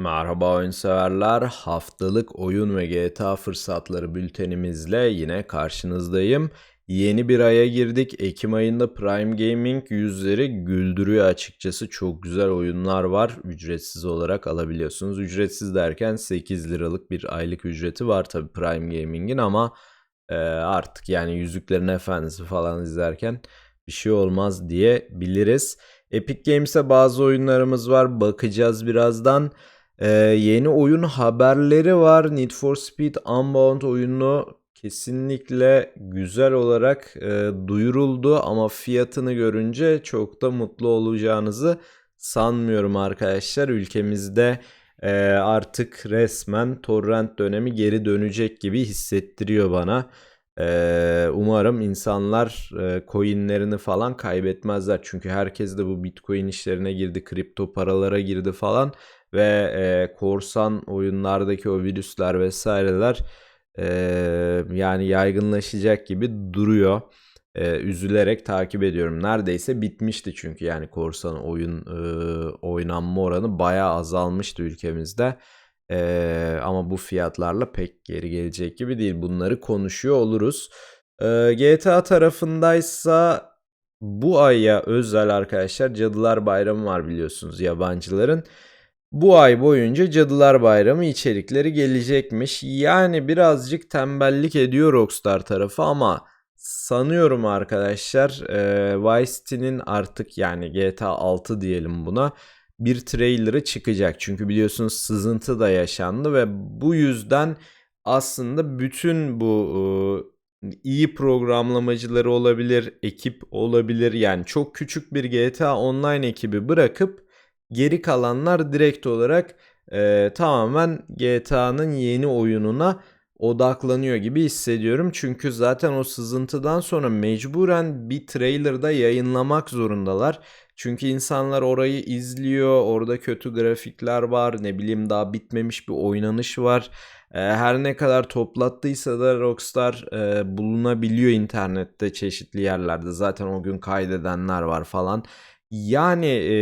Merhaba oyun severler. Haftalık oyun ve GTA fırsatları bültenimizle yine karşınızdayım. Yeni bir aya girdik. Ekim ayında Prime Gaming yüzleri güldürüyor açıkçası. Çok güzel oyunlar var. Ücretsiz olarak alabiliyorsunuz. Ücretsiz derken 8 liralık bir aylık ücreti var tabi Prime Gaming'in ama e, artık yani Yüzüklerin Efendisi falan izlerken bir şey olmaz diyebiliriz. Epic Games'e bazı oyunlarımız var. Bakacağız birazdan. Ee, yeni oyun haberleri var. Need for Speed Unbound oyunu kesinlikle güzel olarak e, duyuruldu ama fiyatını görünce çok da mutlu olacağınızı sanmıyorum arkadaşlar. Ülkemizde e, artık resmen torrent dönemi geri dönecek gibi hissettiriyor bana. E, umarım insanlar e, coinlerini falan kaybetmezler. Çünkü herkes de bu bitcoin işlerine girdi, kripto paralara girdi falan ve e, korsan oyunlardaki o virüsler vesaireler e, yani yaygınlaşacak gibi duruyor. E, üzülerek takip ediyorum. Neredeyse bitmişti çünkü yani korsan oyun e, oynanma oranı bayağı azalmıştı ülkemizde. E, ama bu fiyatlarla pek geri gelecek gibi değil. Bunları konuşuyor oluruz. E, GTA tarafındaysa bu aya özel arkadaşlar Cadılar Bayramı var biliyorsunuz yabancıların. Bu ay boyunca Cadılar Bayramı içerikleri gelecekmiş. Yani birazcık tembellik ediyor Rockstar tarafı ama sanıyorum arkadaşlar e, Vice City'nin artık yani GTA 6 diyelim buna bir trailer'ı çıkacak. Çünkü biliyorsunuz sızıntı da yaşandı ve bu yüzden aslında bütün bu e, iyi programlamacıları olabilir, ekip olabilir. Yani çok küçük bir GTA Online ekibi bırakıp Geri kalanlar direkt olarak e, tamamen GTA'nın yeni oyununa odaklanıyor gibi hissediyorum. Çünkü zaten o sızıntıdan sonra mecburen bir trailerda yayınlamak zorundalar. Çünkü insanlar orayı izliyor. Orada kötü grafikler var. Ne bileyim daha bitmemiş bir oynanış var. Her ne kadar toplattıysa da Rockstar e, bulunabiliyor internette çeşitli yerlerde. Zaten o gün kaydedenler var falan. Yani e,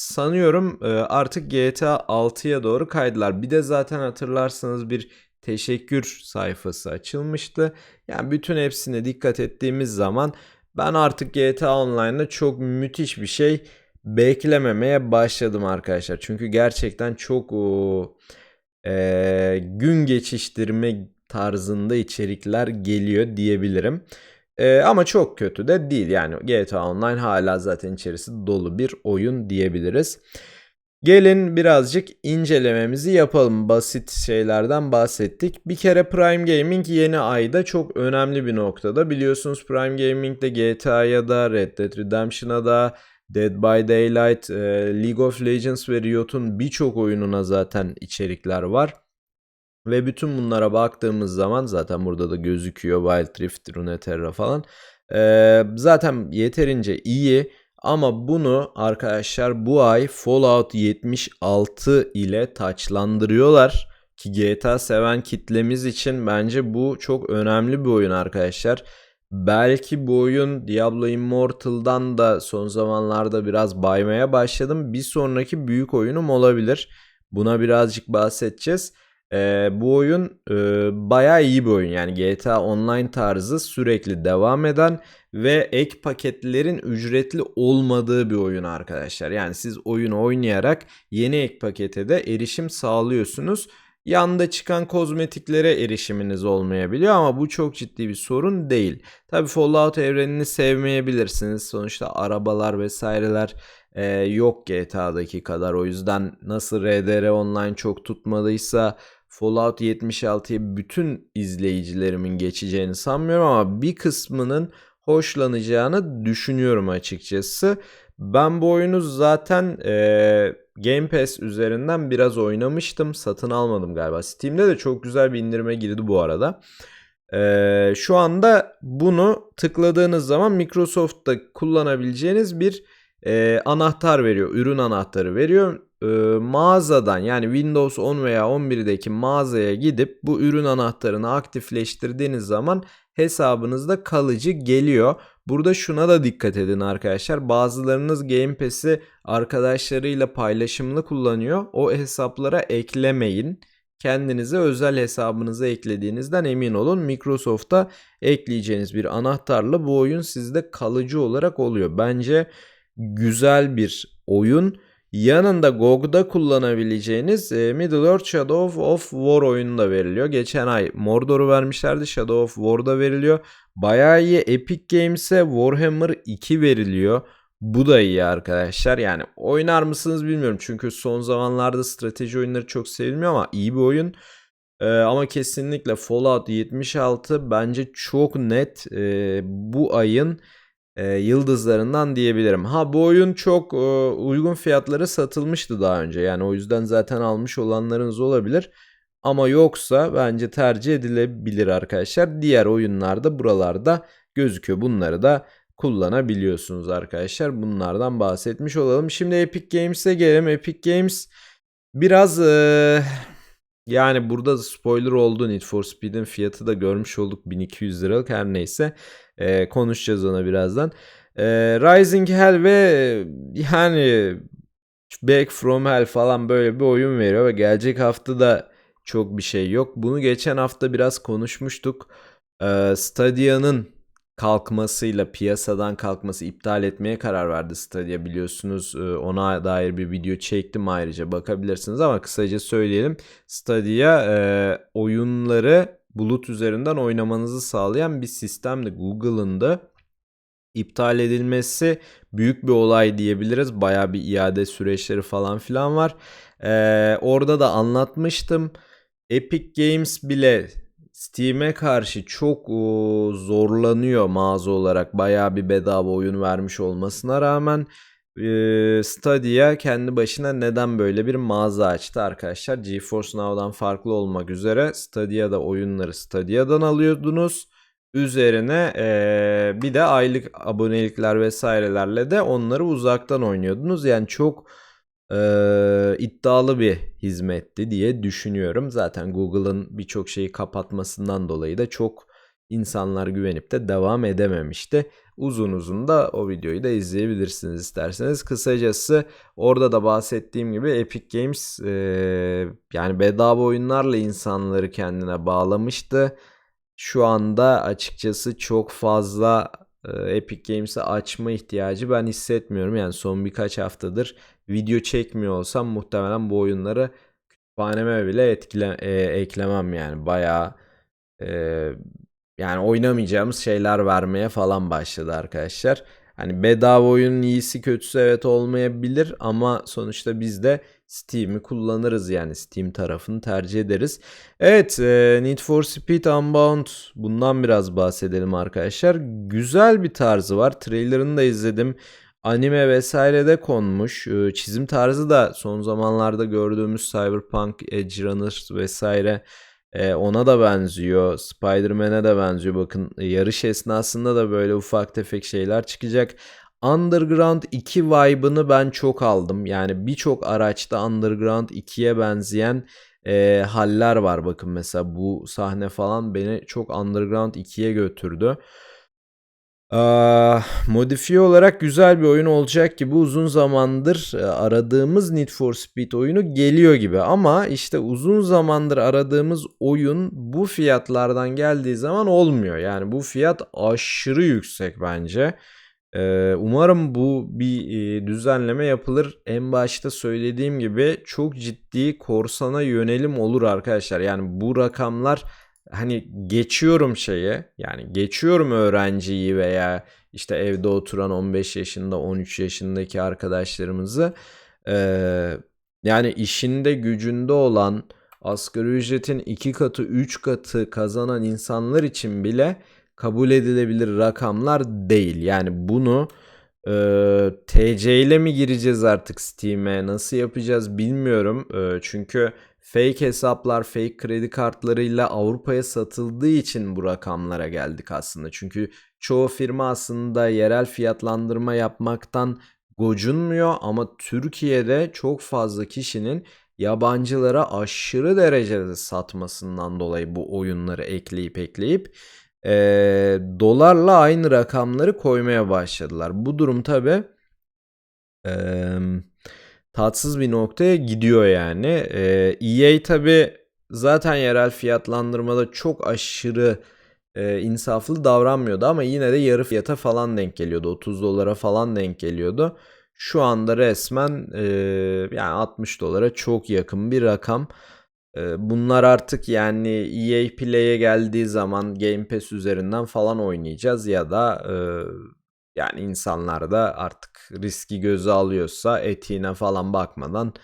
sanıyorum e, artık GTA 6'ya doğru kaydılar. Bir de zaten hatırlarsanız bir teşekkür sayfası açılmıştı. Yani bütün hepsine dikkat ettiğimiz zaman ben artık GTA Online'da çok müthiş bir şey beklememeye başladım arkadaşlar. Çünkü gerçekten çok e, gün geçiştirme tarzında içerikler geliyor diyebilirim. Ee, ama çok kötü de değil yani GTA Online hala zaten içerisi dolu bir oyun diyebiliriz. Gelin birazcık incelememizi yapalım. Basit şeylerden bahsettik. Bir kere Prime Gaming yeni ayda çok önemli bir noktada. Biliyorsunuz Prime Gaming'de GTA'ya da, Red Dead Redemption'a da, Dead by Daylight, League of Legends ve Riot'un birçok oyununa zaten içerikler var. Ve bütün bunlara baktığımız zaman zaten burada da gözüküyor Wild Rift, Runeterra falan. Ee, zaten yeterince iyi ama bunu arkadaşlar bu ay Fallout 76 ile taçlandırıyorlar. Ki GTA seven kitlemiz için bence bu çok önemli bir oyun arkadaşlar. Belki bu oyun Diablo Immortal'dan da son zamanlarda biraz baymaya başladım. Bir sonraki büyük oyunum olabilir. Buna birazcık bahsedeceğiz. E, bu oyun e, bayağı iyi bir oyun. Yani GTA Online tarzı sürekli devam eden ve ek paketlerin ücretli olmadığı bir oyun arkadaşlar. Yani siz oyunu oynayarak yeni ek pakete de erişim sağlıyorsunuz. Yanda çıkan kozmetiklere erişiminiz olmayabiliyor ama bu çok ciddi bir sorun değil. Tabi Fallout evrenini sevmeyebilirsiniz. Sonuçta arabalar vesaireler e, yok GTA'daki kadar. O yüzden nasıl RDR Online çok tutmadıysa Fallout 76'yı bütün izleyicilerimin geçeceğini sanmıyorum ama bir kısmının hoşlanacağını düşünüyorum açıkçası. Ben bu oyunu zaten e, Game Pass üzerinden biraz oynamıştım. Satın almadım galiba. Steam'de de çok güzel bir indirime girdi bu arada. E, şu anda bunu tıkladığınız zaman Microsoft'ta kullanabileceğiniz bir e, anahtar veriyor. Ürün anahtarı veriyor e, mağazadan yani Windows 10 veya 11'deki mağazaya gidip bu ürün anahtarını aktifleştirdiğiniz zaman hesabınızda kalıcı geliyor. Burada şuna da dikkat edin arkadaşlar. Bazılarınız Game Pass'i arkadaşlarıyla paylaşımlı kullanıyor. O hesaplara eklemeyin. Kendinize özel hesabınıza eklediğinizden emin olun. Microsoft'a ekleyeceğiniz bir anahtarla bu oyun sizde kalıcı olarak oluyor. Bence güzel bir oyun. Yanında GOG'da kullanabileceğiniz e, Middle-earth Shadow of War oyunu da veriliyor. Geçen ay Mordor'u vermişlerdi. Shadow of War'da veriliyor. Bayağı iyi. Epic Games'e Warhammer 2 veriliyor. Bu da iyi arkadaşlar. Yani oynar mısınız bilmiyorum. Çünkü son zamanlarda strateji oyunları çok sevilmiyor ama iyi bir oyun. Ee, ama kesinlikle Fallout 76 bence çok net e, bu ayın e, yıldızlarından diyebilirim. Ha bu oyun çok e, uygun fiyatlara satılmıştı daha önce. Yani o yüzden zaten almış olanlarınız olabilir. Ama yoksa bence tercih edilebilir arkadaşlar. Diğer oyunlarda buralarda gözüküyor. Bunları da kullanabiliyorsunuz arkadaşlar. Bunlardan bahsetmiş olalım. Şimdi Epic Games'e gelelim. Epic Games biraz e, yani burada spoiler oldu. Need for Speed'in fiyatı da görmüş olduk. 1200 liralık her neyse. E, konuşacağız ona birazdan. E, Rising Hell ve yani Back From Hell falan böyle bir oyun veriyor ve gelecek hafta da çok bir şey yok. Bunu geçen hafta biraz konuşmuştuk. E, Stadia'nın kalkmasıyla piyasadan kalkması iptal etmeye karar verdi Stadia biliyorsunuz. Ona dair bir video çektim ayrıca bakabilirsiniz ama kısaca söyleyelim. Stadia e, oyunları bulut üzerinden oynamanızı sağlayan bir sistemdi. Google'ın da iptal edilmesi büyük bir olay diyebiliriz. Baya bir iade süreçleri falan filan var. Ee, orada da anlatmıştım. Epic Games bile Steam'e karşı çok zorlanıyor mağaza olarak. Bayağı bir bedava oyun vermiş olmasına rağmen Stadia kendi başına neden böyle bir mağaza açtı arkadaşlar? GeForce Now'dan farklı olmak üzere Stadia'da oyunları Stadia'dan alıyordunuz. Üzerine bir de aylık abonelikler vesairelerle de onları uzaktan oynuyordunuz. Yani çok iddialı bir hizmetti diye düşünüyorum. Zaten Google'ın birçok şeyi kapatmasından dolayı da çok insanlar güvenip de devam edememişti. Uzun uzun da o videoyu da izleyebilirsiniz isterseniz. Kısacası orada da bahsettiğim gibi Epic Games e, yani bedava oyunlarla insanları kendine bağlamıştı. Şu anda açıkçası çok fazla Epic Games'i açma ihtiyacı ben hissetmiyorum. Yani son birkaç haftadır video çekmiyor olsam muhtemelen bu oyunları kütüphaneme bile etkile, e, eklemem yani. Bayağı e, yani oynamayacağımız şeyler vermeye falan başladı arkadaşlar. Hani bedava oyunun iyisi kötüsü evet olmayabilir ama sonuçta biz de Steam'i kullanırız yani Steam tarafını tercih ederiz. Evet e, Need for Speed Unbound bundan biraz bahsedelim arkadaşlar. Güzel bir tarzı var. Trailerını da izledim. Anime vesaire de konmuş. E, çizim tarzı da son zamanlarda gördüğümüz Cyberpunk, Edge Runner vesaire e, ona da benziyor. Spider-Man'e de benziyor. Bakın yarış esnasında da böyle ufak tefek şeyler çıkacak. Underground 2 vibe'ını ben çok aldım. Yani birçok araçta Underground 2'ye benzeyen e, haller var. Bakın mesela bu sahne falan beni çok Underground 2'ye götürdü. Ee, modifiye olarak güzel bir oyun olacak gibi uzun zamandır e, aradığımız Need for Speed oyunu geliyor gibi ama işte uzun zamandır aradığımız oyun bu fiyatlardan geldiği zaman olmuyor. Yani bu fiyat aşırı yüksek bence. Ee, umarım bu bir e, düzenleme yapılır. En başta söylediğim gibi çok ciddi korsana yönelim olur arkadaşlar. Yani bu rakamlar hani geçiyorum şeye yani geçiyorum öğrenciyi veya işte evde oturan 15 yaşında 13 yaşındaki arkadaşlarımızı ee, yani işinde gücünde olan asgari ücretin iki katı 3 katı kazanan insanlar için bile kabul edilebilir rakamlar değil. Yani bunu e, TC ile mi gireceğiz artık Steam'e nasıl yapacağız bilmiyorum. E, çünkü fake hesaplar, fake kredi kartlarıyla Avrupa'ya satıldığı için bu rakamlara geldik aslında. Çünkü çoğu firma aslında yerel fiyatlandırma yapmaktan gocunmuyor ama Türkiye'de çok fazla kişinin yabancılara aşırı derecede satmasından dolayı bu oyunları ekleyip ekleyip e, dolarla aynı rakamları koymaya başladılar. Bu durum tabi e, tatsız bir noktaya gidiyor yani. E, EA tabi zaten yerel fiyatlandırmada çok aşırı e, insaflı davranmıyordu ama yine de yarı fiyata falan denk geliyordu. 30 dolara falan denk geliyordu. Şu anda resmen e, yani 60 dolara çok yakın bir rakam. E, bunlar artık yani EA Play'e geldiği zaman Game Pass üzerinden falan oynayacağız ya da e, yani insanlar da artık riski göze alıyorsa etiğine falan bakmadan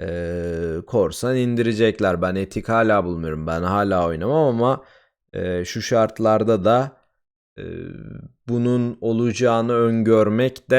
e, korsan indirecekler. Ben etik hala bulmuyorum. Ben hala oynamam ama e, şu şartlarda da e, bunun olacağını öngörmek de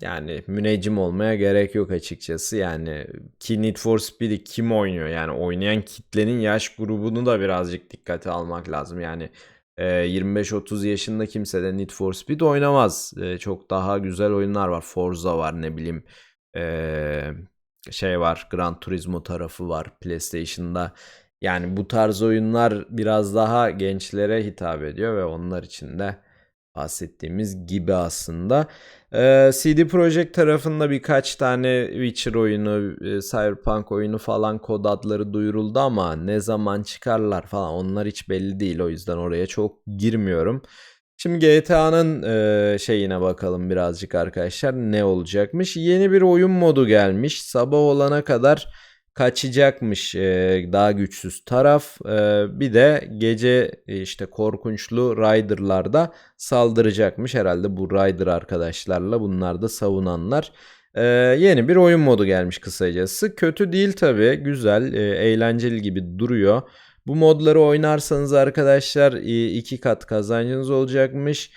yani müneccim olmaya gerek yok açıkçası. Yani ki Need for Speed'i kim oynuyor? Yani oynayan kitlenin yaş grubunu da birazcık dikkate almak lazım. Yani 25-30 yaşında kimse de Need for Speed oynamaz. Çok daha güzel oyunlar var. Forza var ne bileyim. Şey var Gran Turismo tarafı var PlayStation'da. Yani bu tarz oyunlar biraz daha gençlere hitap ediyor ve onlar için de bahsettiğimiz gibi aslında. Ee, CD Projekt tarafında birkaç tane Witcher oyunu, e, Cyberpunk oyunu falan kod adları duyuruldu ama ne zaman çıkarlar falan onlar hiç belli değil. O yüzden oraya çok girmiyorum. Şimdi GTA'nın e, şeyine bakalım birazcık arkadaşlar ne olacakmış. Yeni bir oyun modu gelmiş. Sabah olana kadar kaçacakmış e, daha güçsüz taraf. E, bir de gece e, işte korkunçlu Rider'larda saldıracakmış. Herhalde bu Rider arkadaşlarla bunlar da savunanlar. Yeni bir oyun modu gelmiş kısacası. Kötü değil tabi güzel eğlenceli gibi duruyor. Bu modları oynarsanız arkadaşlar iki kat kazancınız olacakmış.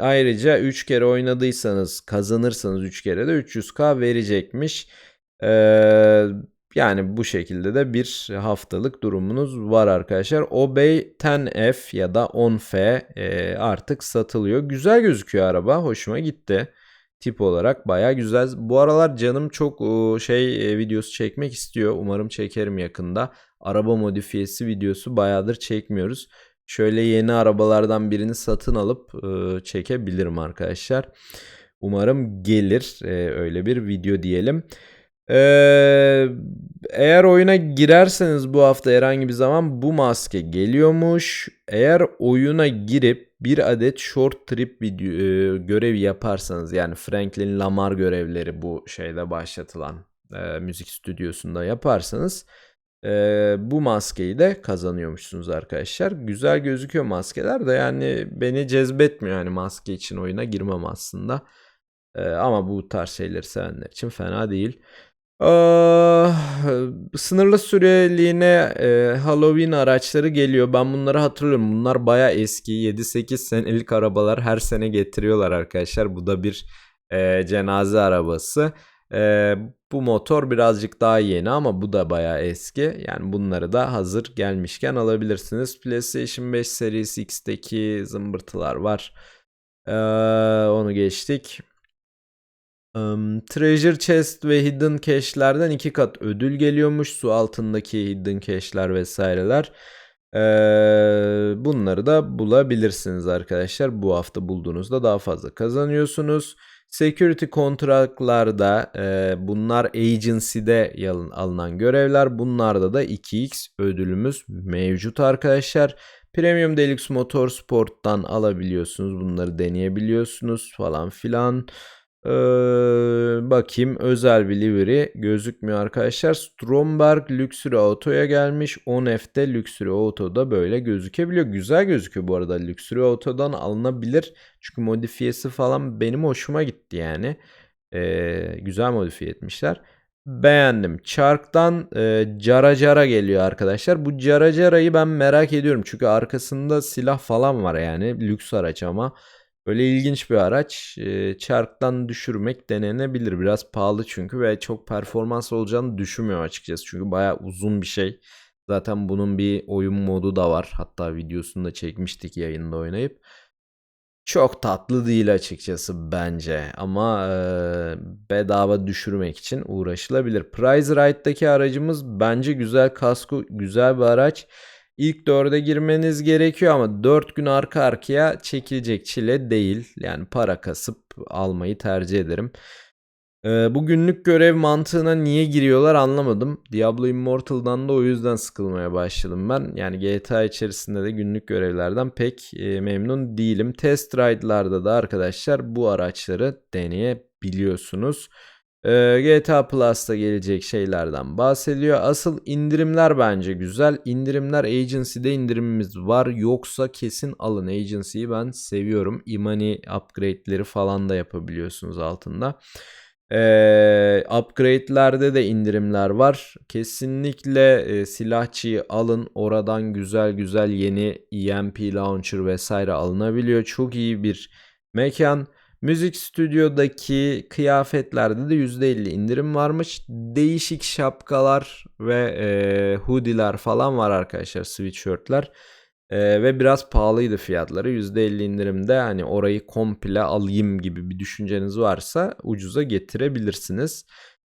Ayrıca 3 kere oynadıysanız kazanırsanız 3 kere de 300k verecekmiş. Ee, yani bu şekilde de bir haftalık durumunuz var arkadaşlar. Obey 10F ya da 10F e, artık satılıyor. Güzel gözüküyor araba. Hoşuma gitti. Tip olarak baya güzel. Bu aralar canım çok şey e, videosu çekmek istiyor. Umarım çekerim yakında. Araba modifiyesi videosu bayağıdır çekmiyoruz. Şöyle yeni arabalardan birini satın alıp e, çekebilirim arkadaşlar. Umarım gelir öyle bir video diyelim. Ee, eğer oyuna girerseniz bu hafta herhangi bir zaman bu maske geliyormuş. Eğer oyuna girip bir adet short trip video, e, görevi yaparsanız yani Franklin Lamar görevleri bu şeyde başlatılan e, müzik stüdyosunda yaparsanız e, bu maskeyi de kazanıyormuşsunuz arkadaşlar. Güzel gözüküyor maskeler de yani beni cezbetmiyor yani maske için oyuna girmem aslında. E, ama bu tarz şeyleri sevenler için fena değil. Eee, sınırlı süreliğine, eee, Halloween araçları geliyor. Ben bunları hatırlıyorum. Bunlar baya eski. 7-8 senelik arabalar her sene getiriyorlar arkadaşlar. Bu da bir eee, cenaze arabası. Eee, bu motor birazcık daha yeni ama bu da baya eski. Yani bunları da hazır gelmişken alabilirsiniz. PlayStation 5 serisi X'teki zımbırtılar var. Eee, onu geçtik. Um, Treasure Chest ve Hidden Cache'lerden iki kat ödül geliyormuş. Su altındaki Hidden Cache'ler vesaireler. Ee, bunları da bulabilirsiniz arkadaşlar. Bu hafta bulduğunuzda daha fazla kazanıyorsunuz. Security kontratlarda e, bunlar agency'de alınan görevler. Bunlarda da 2x ödülümüz mevcut arkadaşlar. Premium Deluxe Motorsport'tan alabiliyorsunuz. Bunları deneyebiliyorsunuz falan filan. Ee, bakayım özel bir livery gözükmüyor arkadaşlar. Stromberg Luxury Auto'ya gelmiş. 10F'de Luxury Auto'da böyle gözükebiliyor. Güzel gözüküyor bu arada. Luxury Auto'dan alınabilir. Çünkü modifiyesi falan benim hoşuma gitti yani. Ee, güzel modifiye etmişler. Beğendim. Chark'tan e, Cara Cara geliyor arkadaşlar. Bu Cara Cara'yı ben merak ediyorum. Çünkü arkasında silah falan var yani. Lüks araç ama. Böyle ilginç bir araç. E, çarktan düşürmek denenebilir. Biraz pahalı çünkü ve çok performans olacağını düşünmüyorum açıkçası. Çünkü bayağı uzun bir şey. Zaten bunun bir oyun modu da var. Hatta videosunu da çekmiştik yayında oynayıp. Çok tatlı değil açıkçası bence ama e, bedava düşürmek için uğraşılabilir. Price Ride'daki aracımız bence güzel kasko, güzel bir araç. İlk dörde girmeniz gerekiyor ama 4 gün arka arkaya çekilecek çile değil. Yani para kasıp almayı tercih ederim. Ee, bu günlük görev mantığına niye giriyorlar anlamadım. Diablo Immortal'dan da o yüzden sıkılmaya başladım ben. Yani GTA içerisinde de günlük görevlerden pek e, memnun değilim. Test ride'larda da arkadaşlar bu araçları deneyebiliyorsunuz. Ee, GTA Plus'ta gelecek şeylerden bahsediyor. Asıl indirimler bence güzel. İndirimler Agency'de indirimimiz var. Yoksa kesin alın Agency'yi ben seviyorum. Imani upgrade'leri falan da yapabiliyorsunuz altında. Ee, upgrade'lerde de indirimler var. Kesinlikle e, silahçıyı alın. Oradan güzel güzel yeni EMP launcher vesaire alınabiliyor. Çok iyi bir mekan. Müzik stüdyodaki kıyafetlerde de %50 indirim varmış. Değişik şapkalar ve e, hoodie'ler falan var arkadaşlar. Sweatshirtler. E, ve biraz pahalıydı fiyatları. %50 indirimde hani orayı komple alayım gibi bir düşünceniz varsa ucuza getirebilirsiniz.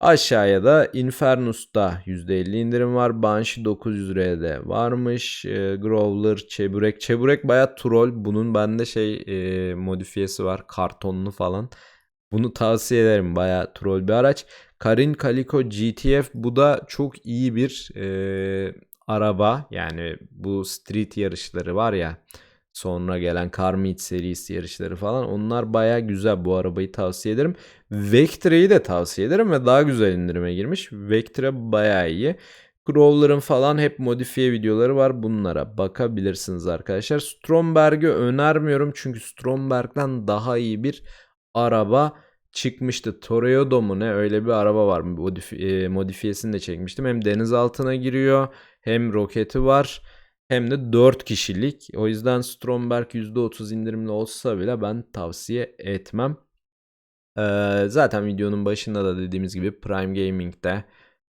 Aşağıya da Infernus'ta %50 indirim var. Banshee 900 liraya varmış. E, Growler, Çeburek. Çeburek baya troll. Bunun bende şey e, modifiyesi var. Kartonlu falan. Bunu tavsiye ederim. Baya troll bir araç. Karin Calico GTF. Bu da çok iyi bir e, araba. Yani bu street yarışları var ya. Sonra gelen Car Meet serisi yarışları falan onlar baya güzel. Bu arabayı tavsiye ederim. Vectra'yı da tavsiye ederim ve daha güzel indirime girmiş. Vectra baya iyi. Crawler'ın falan hep modifiye videoları var. Bunlara bakabilirsiniz arkadaşlar. Stromberg'i önermiyorum çünkü Stromberg'den daha iyi bir araba çıkmıştı. Toreado mu ne öyle bir araba var. Modifi- modifiyesini de çekmiştim. Hem deniz altına giriyor hem roketi var hem de 4 kişilik. O yüzden Stromberg %30 indirimli olsa bile ben tavsiye etmem. Ee, zaten videonun başında da dediğimiz gibi Prime Gaming'de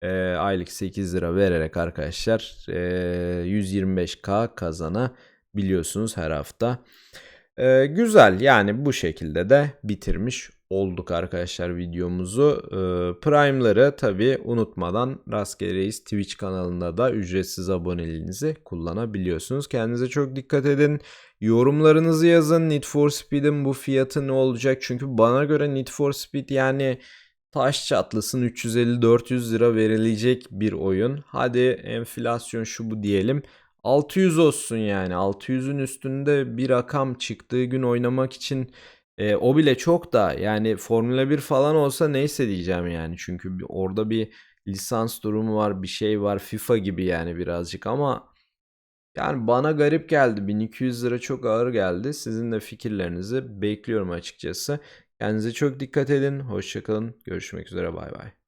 e, aylık 8 lira vererek arkadaşlar e, 125k kazanabiliyorsunuz her hafta. E, güzel yani bu şekilde de bitirmiş olduk arkadaşlar videomuzu. Ee, Prime'ları tabi unutmadan Rastgele Reis Twitch kanalında da ücretsiz aboneliğinizi kullanabiliyorsunuz. Kendinize çok dikkat edin. Yorumlarınızı yazın. Need for Speed'in bu fiyatı ne olacak? Çünkü bana göre Need for Speed yani taş çatlısın 350-400 lira verilecek bir oyun. Hadi enflasyon şu bu diyelim. 600 olsun yani 600'ün üstünde bir rakam çıktığı gün oynamak için e, o bile çok da yani Formula 1 falan olsa neyse diyeceğim yani. Çünkü orada bir lisans durumu var, bir şey var. FIFA gibi yani birazcık ama yani bana garip geldi. 1200 lira çok ağır geldi. Sizin de fikirlerinizi bekliyorum açıkçası. Kendinize çok dikkat edin. Hoşçakalın. Görüşmek üzere. Bay bay.